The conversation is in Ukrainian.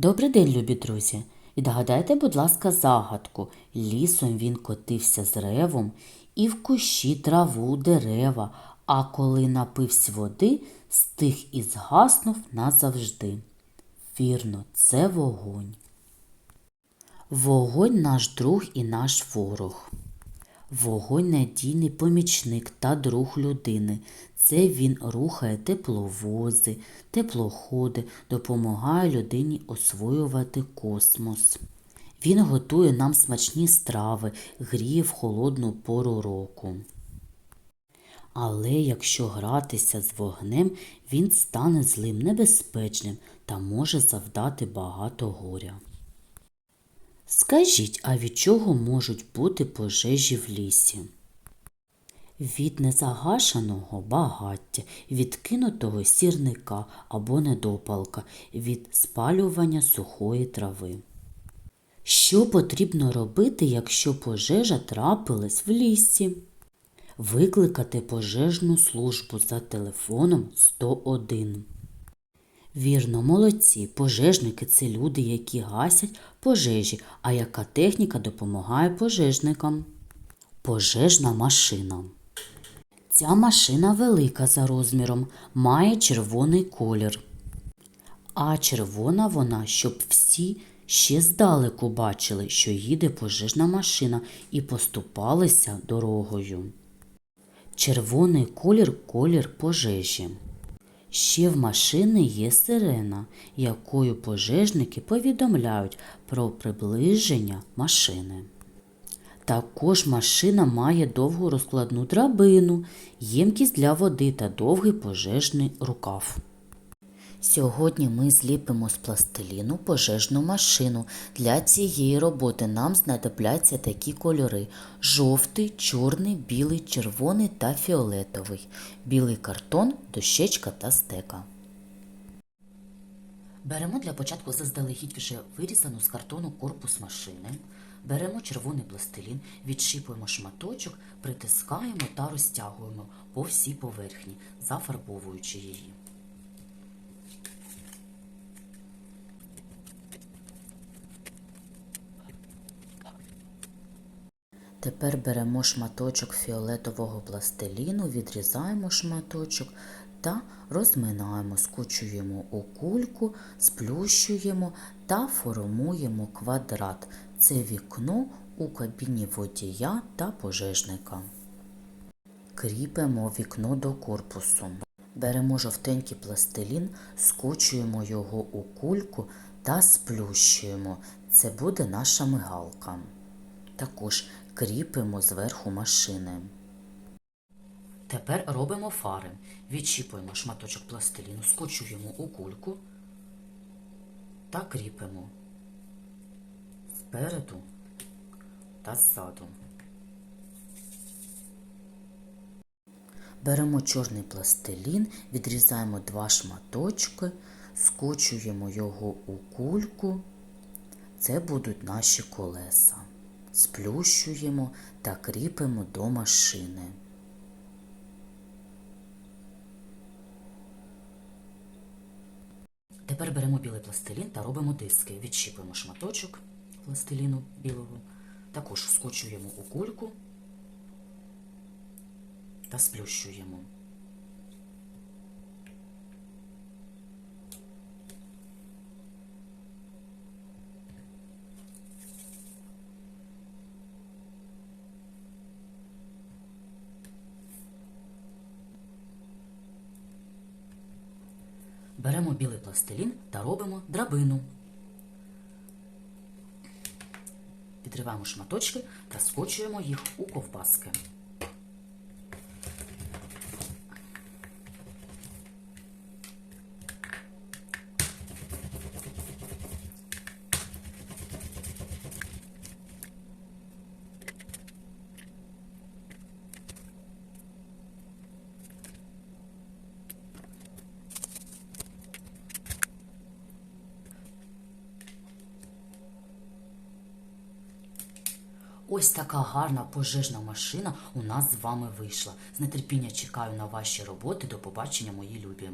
Добрий день, любі друзі. Відгадайте, будь ласка, загадку. Лісом він котився з ревом, і в кущі траву дерева, а коли напився води, стих і згаснув назавжди. Вірно, це вогонь. Вогонь наш друг і наш ворог. Вогонь надійний помічник та друг людини. Це він рухає тепловози, теплоходи, допомагає людині освоювати космос. Він готує нам смачні страви, гріє в холодну пору року. Але якщо гратися з вогнем, він стане злим небезпечним та може завдати багато горя. Скажіть, а від чого можуть бути пожежі в лісі? Від незагашеного багаття, від кинутого сірника або недопалка, від спалювання сухої трави. Що потрібно робити, якщо пожежа трапилась в лісі? Викликати пожежну службу за телефоном 101. Вірно, молодці. Пожежники це люди, які гасять пожежі, а яка техніка допомагає пожежникам? Пожежна машина. Ця машина велика за розміром, має червоний колір. А червона вона, щоб всі ще здалеку бачили, що їде пожежна машина і поступалися дорогою. Червоний колір колір пожежі. Ще в машини є сирена, якою пожежники повідомляють про приближення машини. Також машина має довгу розкладну драбину, ємкість для води та довгий пожежний рукав. Сьогодні ми зліпимо з пластиліну пожежну машину. Для цієї роботи нам знадобляться такі кольори: жовтий, чорний, білий, червоний та фіолетовий, білий картон, дощечка та стека. Беремо для початку заздалегідь вже вирізану з картону корпус машини. Беремо червоний пластилін, відшипуємо шматочок, притискаємо та розтягуємо по всій поверхні, зафарбовуючи її. Тепер беремо шматочок фіолетового пластиліну, відрізаємо шматочок та розминаємо, скочуємо у кульку, сплющуємо та формуємо квадрат. Це вікно у кабіні водія та пожежника. Кріпимо вікно до корпусу. Беремо жовтенький пластилін, скочуємо його у кульку та сплющуємо. Це буде наша мигалка. Також кріпимо зверху машини. Тепер робимо фари. Відчіпуємо шматочок пластиліну, скочуємо у кульку та кріпимо спереду та ззаду. Беремо чорний пластилін, відрізаємо два шматочки, скочуємо його у кульку. Це будуть наші колеса. Сплющуємо та кріпимо до машини. Тепер беремо білий пластилін та робимо диски. Відщіпуємо шматочок пластиліну білого, також скочуємо у кульку та сплющуємо. Беремо білий пластилін та робимо драбину. Підриваємо шматочки та скочуємо їх у ковбаски. Ось така гарна пожежна машина у нас з вами вийшла. З нетерпіння чекаю на ваші роботи. До побачення, мої любі.